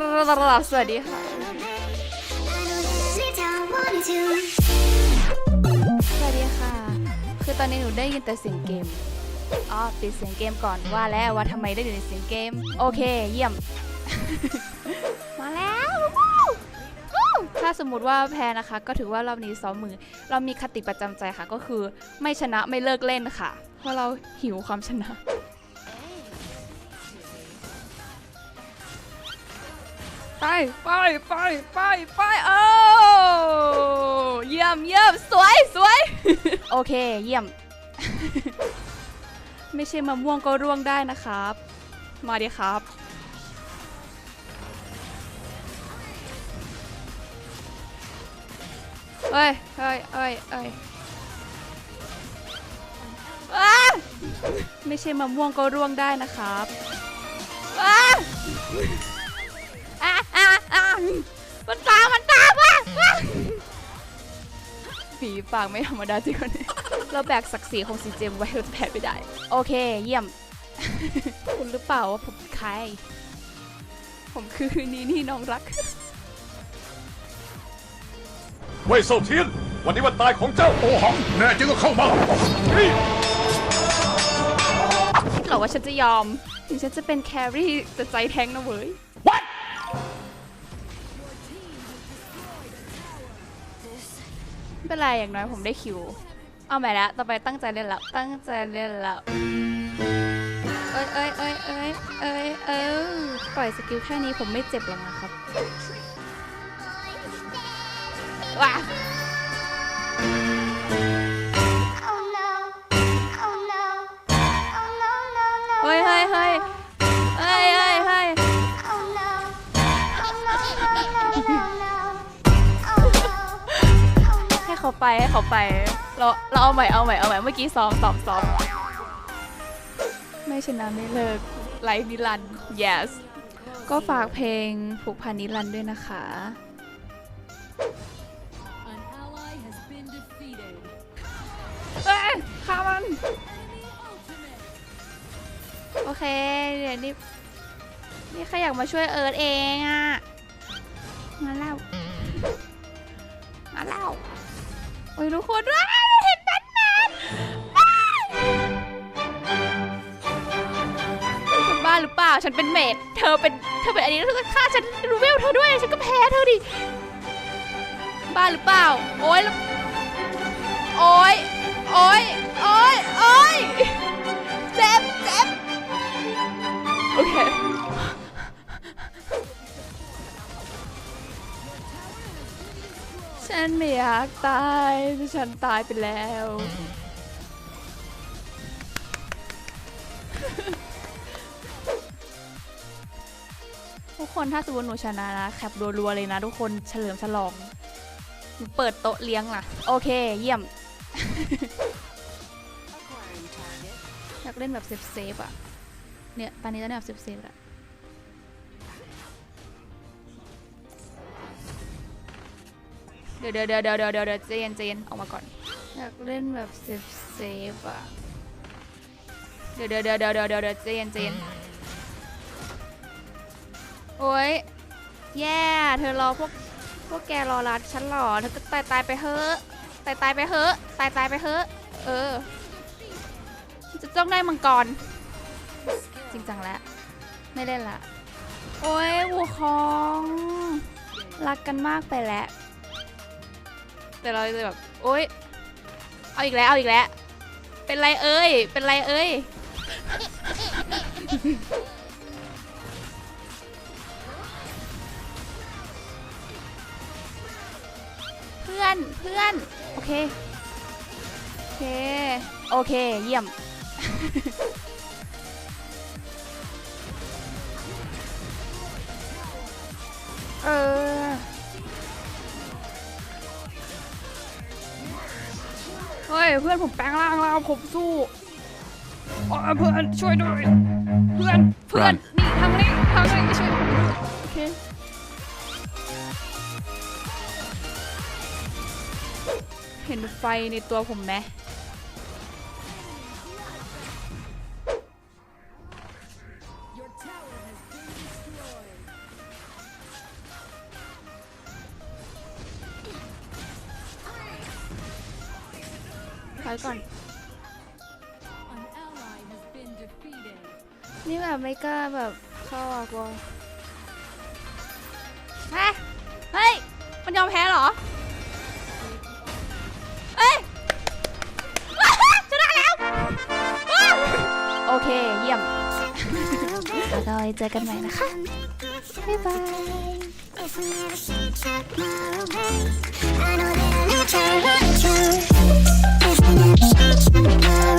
รับสวัสดีค่ะ สวัสดีค่ะ คือตอนนี้หนูได้ยินแต่เสียงเกม อ๋อปิดเสียงเกมก่อนว่าแล้วว่าทำไมได้ยินเสียงเกม โอเค เยี่ยม มาแล้ววู้วู้ถ้าสมมติว่าแพ้นะคะ ก็ถือว่ารอบนี้ซ้อมมือ เรามีคติประจำใจค่ะก็คือไม่ชนะไม่เลิกเล่นค่ะ เพราะเราหิวความชนะ ไปไปไปไปไปเออเยี่ยมเยี่ยมสวยสวยโอเคเยี่ยม ไม่ใช่มะม่วงก็ร่วงได้นะครับ มาดิครับ เอ้ยเอ้ยเอ้ยเอ้ยไม่ใช่มะม่วงก็ร่วงได้นะครับ มันตาม มันตามว่ะว่ะฝีปากไม่ธรรมดาจริงคนนี้ เราแบกศักดิ์ศรีของซีเจมไว้เราแพ้ไม่ได้ โอเค เยี่ยม คุณหรือเปล่าว่าผมเป็นใคร ผมคือนีนี่น้องรัก เว่ยเซาเทียน วันนี้วันตายของเจ้าโอหัง แน่จริงก็เข้ามานี่หรอว่าฉันจะยอม ถึงฉันจะเป็นแครี่แต่ใจแทงนะเว้ย ไม่เป็นไรอย่างน้อยผมได้คิว เอาใหม่ละต่อไปตั้งใจเล่นแล้วตั้งใจเล่นแล้วเอ้ยเอ้ยเอ้ยเอ้ยเอ้ยเอ้ยปล่อยสกิลแค่นี้ผมไม่เจ็บหรอกนะครับว้า เขาไปให้เขาไปเราเราเอาใหม่เอาใหม่เอาใหม่เมื่อกี้ซ้อมซ้อมซ้อมไม่ชนะไม่เลิกไลฟ์นิรันดร์ yes ก็ฝากเพลงผูกพันนิรันดร์ด้วยนะคะ An ally has been defeated. เอ้ยฆ่ามัน โอเค เดี๋ยวนี่ นี่ใครอยากมาช่วยเอิร์ธเองอะมาแล้ว ยทุกคนว้าวเห็นแบทแมนฉันบ้าหรือเปล่า ฉันเป็นเมดเธอเป็นเธอเป็นอันนี้แล้วเธอก็ฆ่าฉันรูเวลเธอด้วย ฉันก็แพ้เธอดิ บ้าหรือเปล่า โอ๊ย โอ๊ย โอ๊ย โอ๊ย โอ๊ย อยากตายฉันตายไปแล้ว ทุกคนถ้าสมมติหนูชนะนะแคปรัวๆเลยนะทุกคนเฉลิมฉลองหนูเปิดโต๊ะเลี้ยงล่ะ โอเค เยี่ยม อยากเล่นแบบเซฟเซฟๆอะเนี่ยตอนนี้จะเล่นแบบเซฟเซฟๆอะเดี๋ยว เดี๋ยวเดี๋ยวเดี๋ยวเดี๋ยวเดี๋ยวเดี๋ยวเจนเจนออกมาก่อน อยากเล่นแบบเซฟเซฟๆอะเดี๋ยวเดี๋ยวเดี๋ยวเดี๋ยวเดี๋ยวเดี๋ยวเดี๋ยวเจนเจนโอ้ยแย่เธอรอพวกพวกแกรอรัดฉันหรอเธอก็ตายตายไปเฮ้อะตายตายไปเฮ้อะตายตายไปเฮ้อะเออ จะต้องได้มังกร จริงจังแล้ว ไม่เล่นละ โอ้ยวูคอง รักกันมากไปแล้ว แต่เราจะแบบโอ้ยเอาอีกแล้วเอาอีกแล้ว เป็นไรเอ้ย เป็นไรเอ้ย เพื่อนเพื่อน โอเค โอเค โอเค เยี่ยม เออ เฮ้ยเพื่อนผมแปลงร่างแล้วผมสู้โอ้ยเพื่อนช่วยด้วยเพื่อนเพื่อนนี่ทางนี้ทางนี้ช่วยโอเคเห็นไฟในตัวผมไหม อยก่อน An ally has been defeated. นี่แบบไม่กล้าแบบเข้าอะกลัวฮะเฮ้ย มันยอมแพ้เหรอ เอ้ยชนะแล้วว้าวโอเค เยี่ยม แล้วก็ไว้เจอกันใหม่นะคะ บ๊ายบาย If we never see each other, okay. I know that I need you, need you. Thank you.